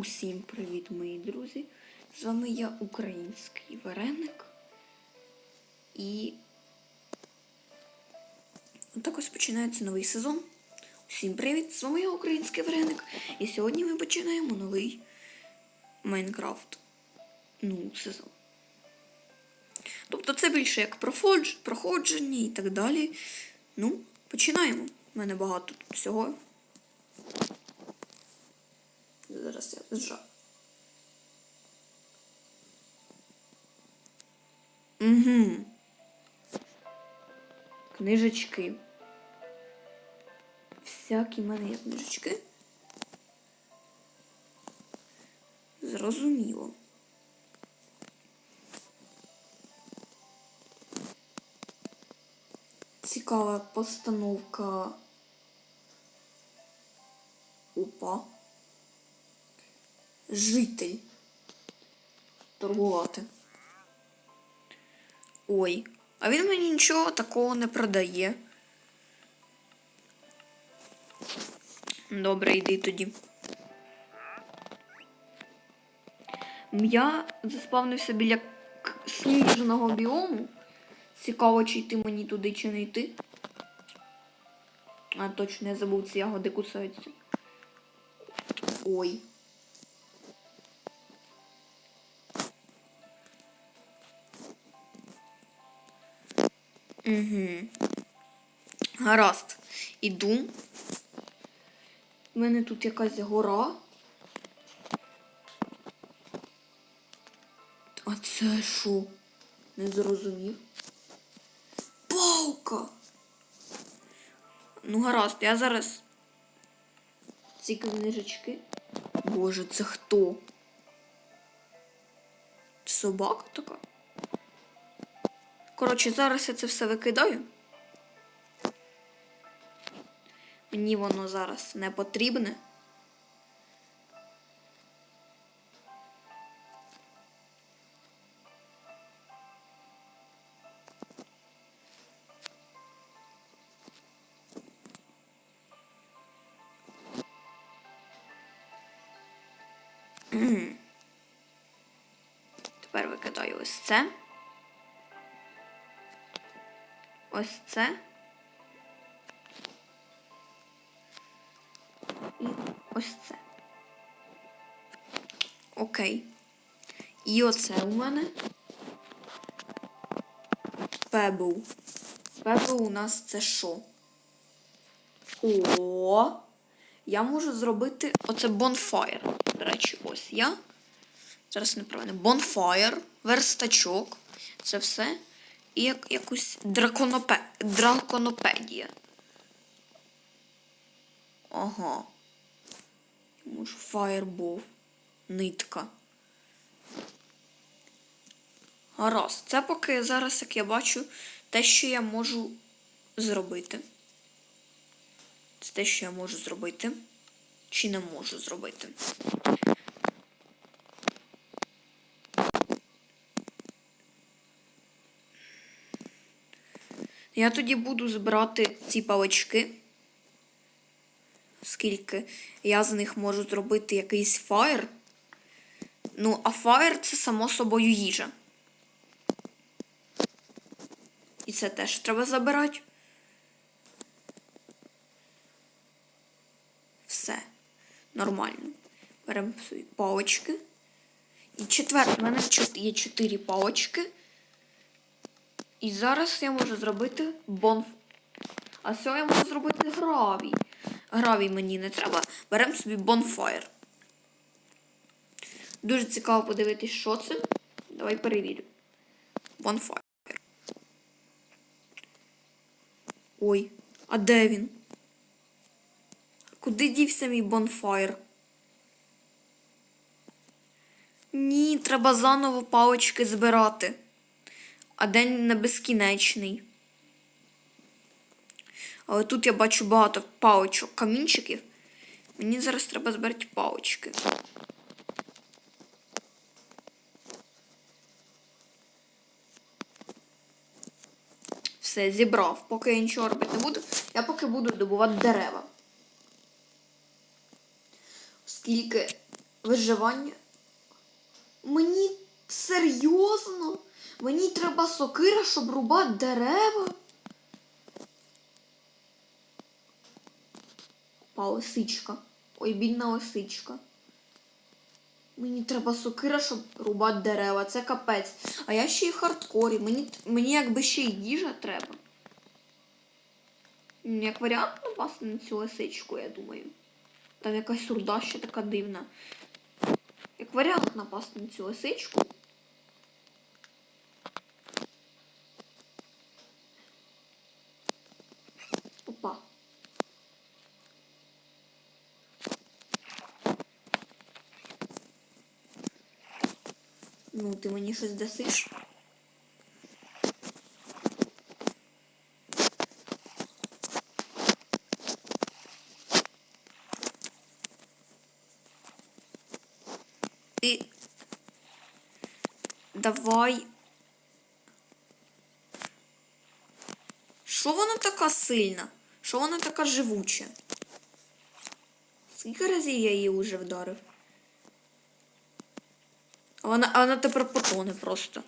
Усім привіт, мої друзі! З вами я, український вареник. І так ось починається новий сезон. Усім привіт! З вами я, український вареник. І сьогодні ми починаємо новий Майнкрафт. Ну, сезон. Тобто це більше як проходж, проходження і так далі. Ну, починаємо. У мене багато тут всього. Зараз я зжав. Угу. Книжечки. Всякі в мене є книжечки. Зрозуміло. Цікава постановка. Опа. Житель. Торгувати. Ой, а він мені нічого такого не продає. Добре, йди тоді. Я заспавнився біля сніжного біому. Цікаво, чи йти мені туди, чи не йти. А точно я забув ці ягоди кусаються. Ой. Угу. Гаразд. Іду. У мене тут якась гора. А це що? Не зрозумів. Палка! Ну, гаразд, я зараз. Ці книжечки. Боже, це хто? Собака така? Коротше, зараз я це все викидаю. Мені воно зараз не потрібне. Тепер викидаю ось це. Ось це. І ось це. Окей. І оце у мене. Пебл. Пебл у нас це що? О! Я можу зробити оце bonfire. До речі, ось я. Зараз неправильно. Bonfire, верстачок. Це все. Як, якусь драконопе... драконопедія. Ага. Може, фаєрбол. Нитка. Гаразд. Це поки зараз, як я бачу, те, що я можу зробити. Це те, що я можу зробити. Чи не можу зробити. Я тоді буду збирати ці палички. Скільки я з них можу зробити якийсь фаєр. Ну, а фаєр це само собою їжа. І це теж треба забирати. Все. Нормально. Беремо свої палички. І четверте, в мене є чотири палички. І зараз я можу зробити бонф. А що я можу зробити гравій. Гравій мені не треба. Беремо собі бонфайр. Дуже цікаво подивитись, що це. Давай перевірю. Бонфайр. Ой, а де він? Куди дівся мій бонфайр? Ні, треба заново палички збирати. А день не безкінечний. Але тут я бачу багато паличок, камінчиків. Мені зараз треба збирати палички. Все, зібрав. Поки я нічого робити не буду, я поки буду добувати дерева. Оскільки Виживання. Мені серйозно? Мені треба сокира, щоб рубати дерева. Опа, лисичка. Ой, бідна лисичка. Мені треба сокира, щоб рубати дерева. Це капець. А я ще й хардкорі. Мені, мені якби ще й їжа треба. Як варіант напасти на цю лисичку, я думаю. Там якась сурда ще така дивна. Як варіант напасти на цю лисичку. Опа. Ну, ти мені щось дасиш? І давай. Що вона така сильна? Що вона така живуча? Скільки разів я її вже вдарив? Вона, вона тепер потоне просто.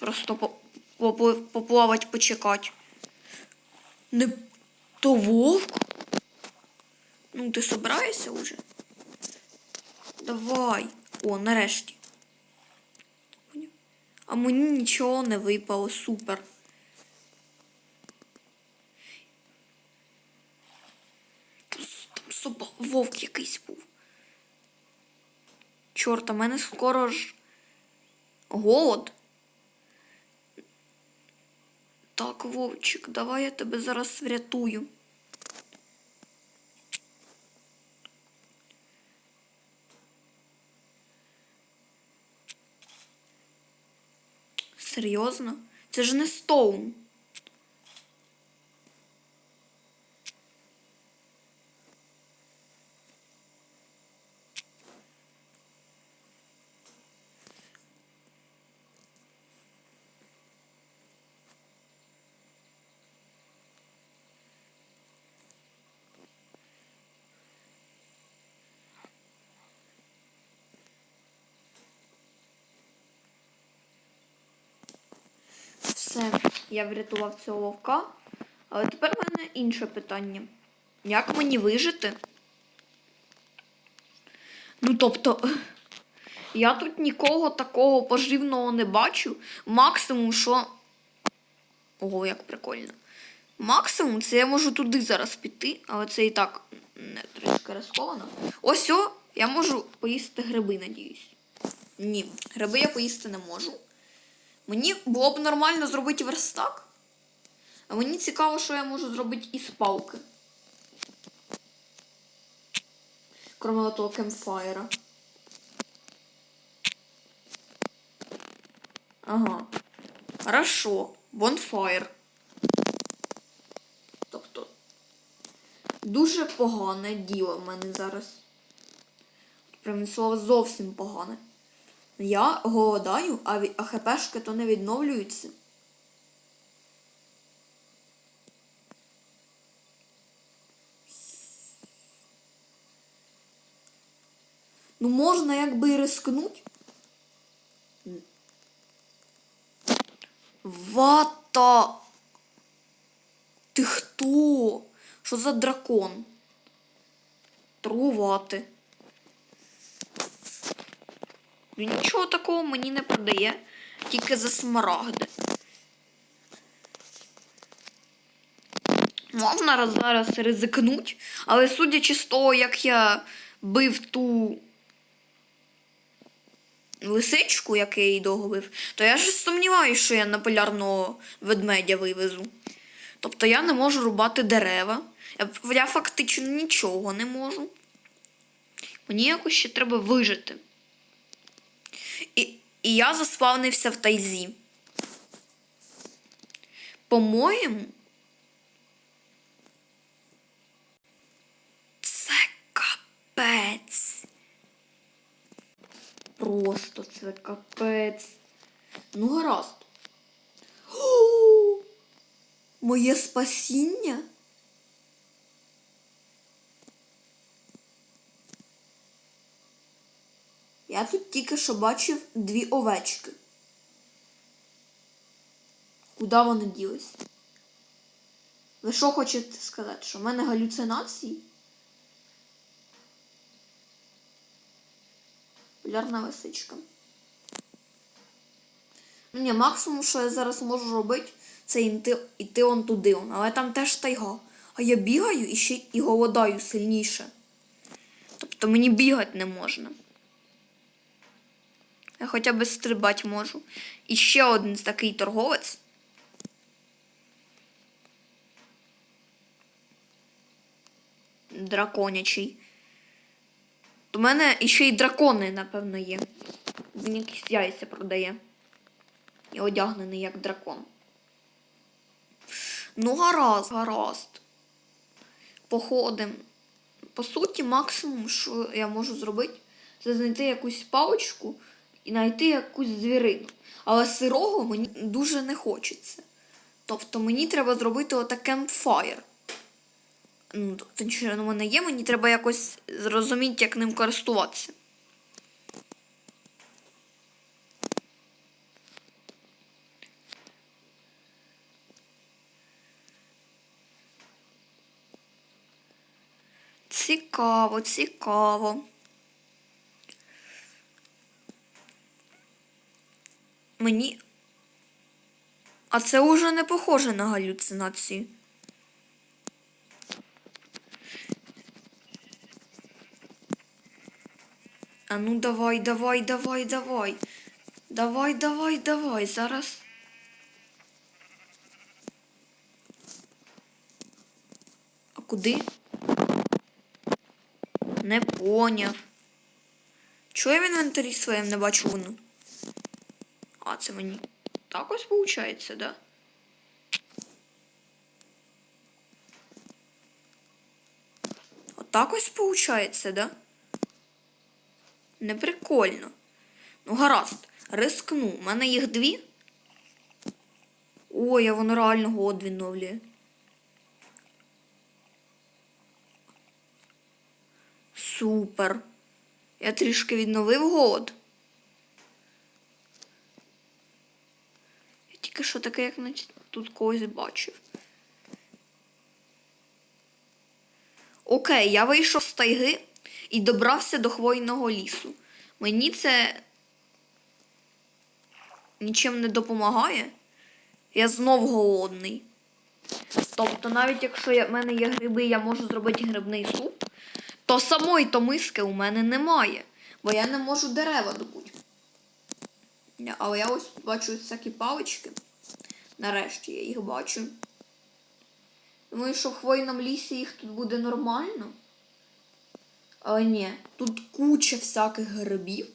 Просто по, по, поплавать, почекати. Не то вовк? Ну, ти собираєшся уже? Давай. О, нарешті. А мені нічого не випало. Супер. Там, там соба, вовк якийсь був. Чорт, а мене скоро ж голод. Так, Вовчик, давай я тебе зараз врятую. Серйозно? Це ж не Стоун. Все, я врятував цього вовка. Але тепер в мене інше питання. Як мені вижити? Ну, тобто, я тут нікого такого поживного не бачу. Максимум, що. Ого, як прикольно. Максимум, це я можу туди зараз піти, але це і так не трішки рисковано. Ось о, я можу поїсти гриби, надіюсь. Ні, гриби я поїсти не можу. Мені було б нормально зробити верстак. А мені цікаво, що я можу зробити із палки. Кроме того кемфайра. Ага. Хорошо. Бонфайр. Тобто. Дуже погане діло в мене зараз. Прям від слова зовсім погане. Я голодаю, а, хпшки то не відновлюються. Ну, можна якби і рискнуть. Вата! Ти хто? Що за дракон? Торгувати. Він нічого такого мені не продає, тільки за смарагди. Можна зараз ризикнуть, але судячи з того, як я бив ту лисичку, як я її довго бив, то я ж сумніваюся, що я на полярного ведмедя вивезу. Тобто я не можу рубати дерева. Я фактично нічого не можу. Мені якось ще треба вижити. І, і я заспавнився в тайзі. По-моєму. Це капець. Просто це капець. Ну, гаразд. Моє спасіння. Тільки що бачив дві овечки. Куди вони ділись? Ви що хочете сказати? Що в мене галюцинації? Полярна лисичка. Ну, ні, максимум, що я зараз можу робити, це йти, йти он туди. Але там теж тайга. А я бігаю і ще і голодаю сильніше. Тобто мені бігати не можна. Я хоча б стрибати можу. І ще один такий торговець. Драконячий. У мене іще й дракони, напевно, є. Він якісь яйця продає. І одягнений як дракон. Ну, гаразд, гаразд. Походим. По суті, максимум, що я можу зробити, це знайти якусь паличку і знайти якусь звірину. Але сирого мені дуже не хочеться. Тобто мені треба зробити отак кемпфайр. Ну, тобто, що у мене є, мені треба якось зрозуміти, як ним користуватися. Цікаво, цікаво. Мені. А це уже не похоже на галюцинації. А ну давай, давай, давай, давай. Давай, давай, давай. Зараз. А куди? Не поняв. Чого я в інвентарі своєму не бачу воно? А, це мені. Так ось виходить, да? Отак ось виходить, да? Не прикольно. Ну, гаразд, рискну. У мене їх дві. Ой, а воно реально год відновлює. Супер. Я трішки відновив голод. Тільки що таке, як тут когось бачив. Окей, я вийшов з тайги і добрався до хвойного лісу. Мені це нічим не допомагає. Я знов голодний. Тобто, навіть якщо в мене є гриби, я можу зробити грибний суп, то самої то миски у мене немає, бо я не можу дерева добути. Але я ось бачу всякі палички. Нарешті я їх бачу. Думаю, що в хвойному лісі їх тут буде нормально. Але ні, тут куча всяких грибів.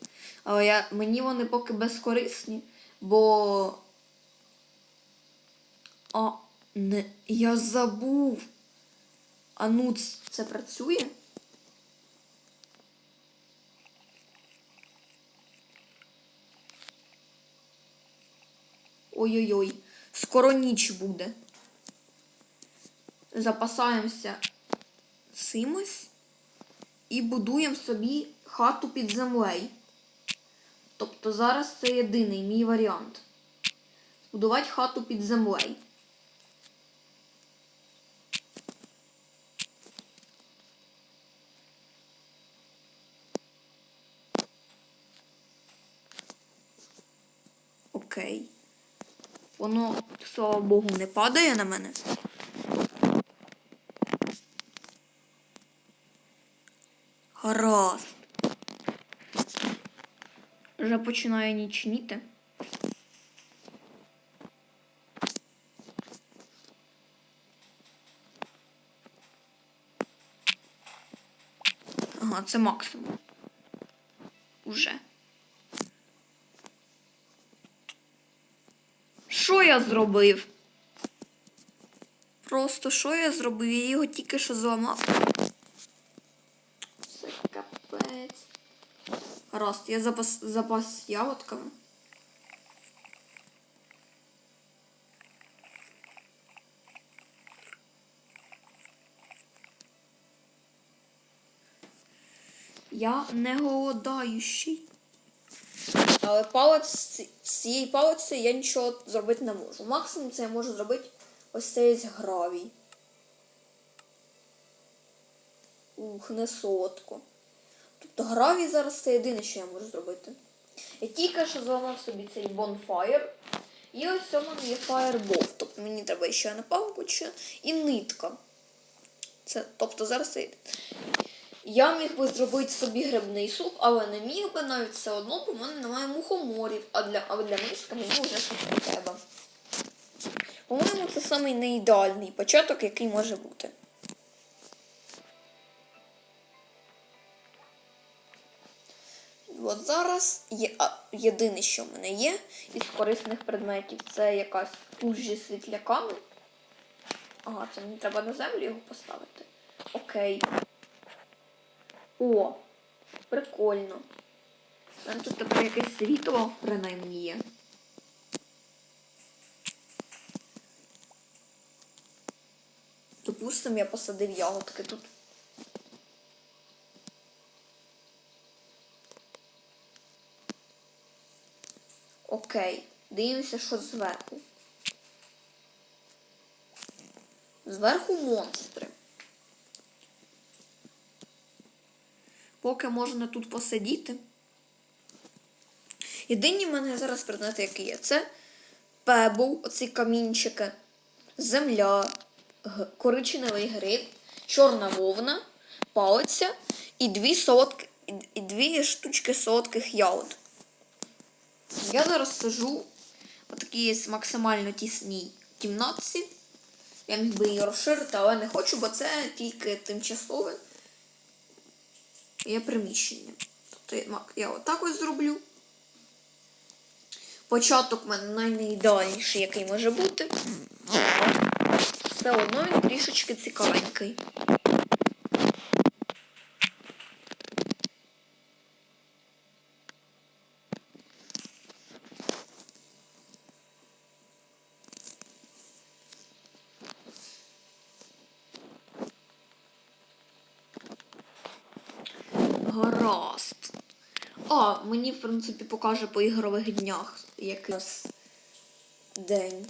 Але я, мені вони поки безкорисні, бо. А, не, я забув. А ну, це працює? Ой-ой-ой, скоро ніч буде. Запасаємося цимось і будуємо собі хату під землею. Тобто зараз це єдиний мій варіант. Будувати хату під землею. Окей. Воно, слава Богу, не падає на мене. Гаразд. Вже починає нічніти. Ага, це максимум. Уже. Що я зробив? Просто що я зробив? Я його тільки що зламав. Це капець. Гаразд, я запас, запас ягодками. Я не голодаючий. Але палець з цієї палиці я нічого зробити не можу. Максимум це я можу зробити ось цей гравій. Ух, не солодко. Тобто гравій зараз це єдине, що я можу зробити. Я тільки що зламав собі цей бонфаєр. І ось у мене є фаєрбол. Тобто мені треба ще на пампучу і нитка. Це, тобто зараз це. Я міг би зробити собі грибний суп, але не міг би навіть все одно, бо в мене немає мухоморів, а для, а для миска мені вже щось не треба. По-моєму, це самий неідеальний початок, який може бути. От зараз є, а, єдине, що в мене є із корисних предметів, це якась куш зі світляками. Ага, це мені треба на землю його поставити. Окей. О, прикольно. Мене тут тепер якесь світло принаймні є. Допустим, я посадив ягодки тут. Окей, дивимося, що зверху. Зверху монстри. Поки можна тут посидіти. Єдині в мене зараз предмети, які є, це пебл, оці камінчики, земля, коричневий гриб, чорна вовна, палиця і дві солодки, і дві штучки солодких ягод. Я зараз сижу в такій максимально тісній кімнатці. Я міг би її розширити, але не хочу, бо це тільки тимчасове є приміщення. Тобто я- отак ось зроблю. Початок в мене найнеідеальніший, який може бути. Все одно він трішечки цікавенький. Гаразд. А, мені, в принципі, покаже по ігрових днях якийсь день.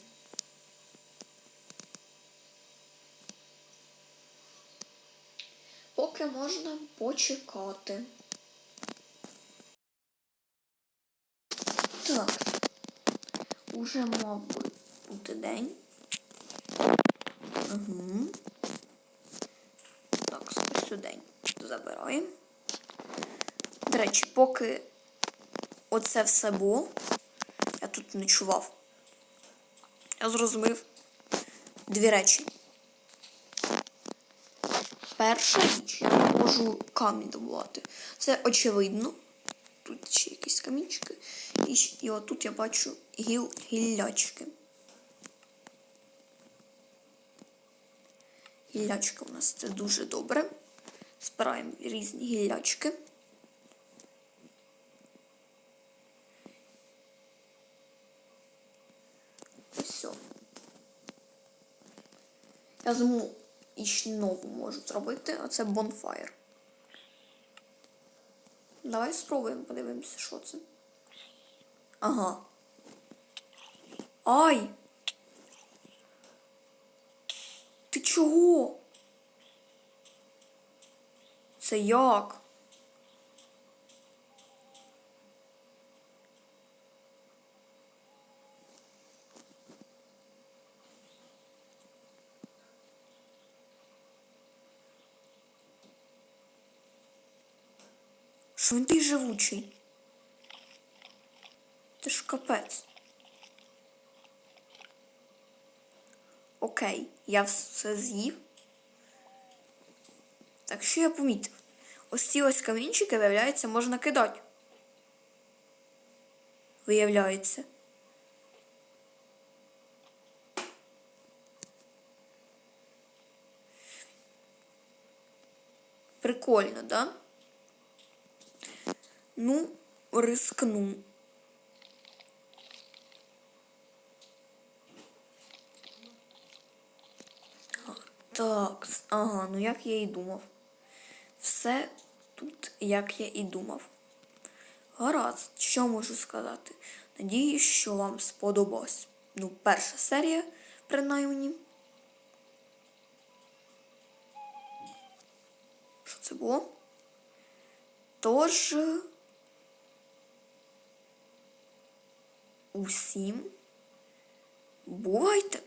Поки можна почекати. Так. Уже мав бути день. Угу. Так, ось день забираємо. До речі, поки оце все було, я тут ночував. Я зрозумів дві речі. Перша річ, я можу камінь добувати. Це очевидно. Тут ще якісь камінчики. І, і отут я бачу гіл, гіллячки. Гіллячка у нас це дуже добре. Збираємо різні гіллячки. Ось все. Я зму і нову можу зробити, а це bonfire. Давай спробуємо, подивимося, що це. Ага. Ай! Ти чого? Це як? Що він такий живучий? Це ж капець. Окей, я все з'їв. Так що я помітив? Ось ці ось камінчики, виявляється, можна кидати. Виявляється. Прикольно, да? Ну, рискну. Так, ага, ну як я і думав. Все тут, як я і думав. Гаразд, що можу сказати? Надіюсь, що вам сподобалась. Ну, перша серія, принаймні. Що це було? Тож. Усім бувайте!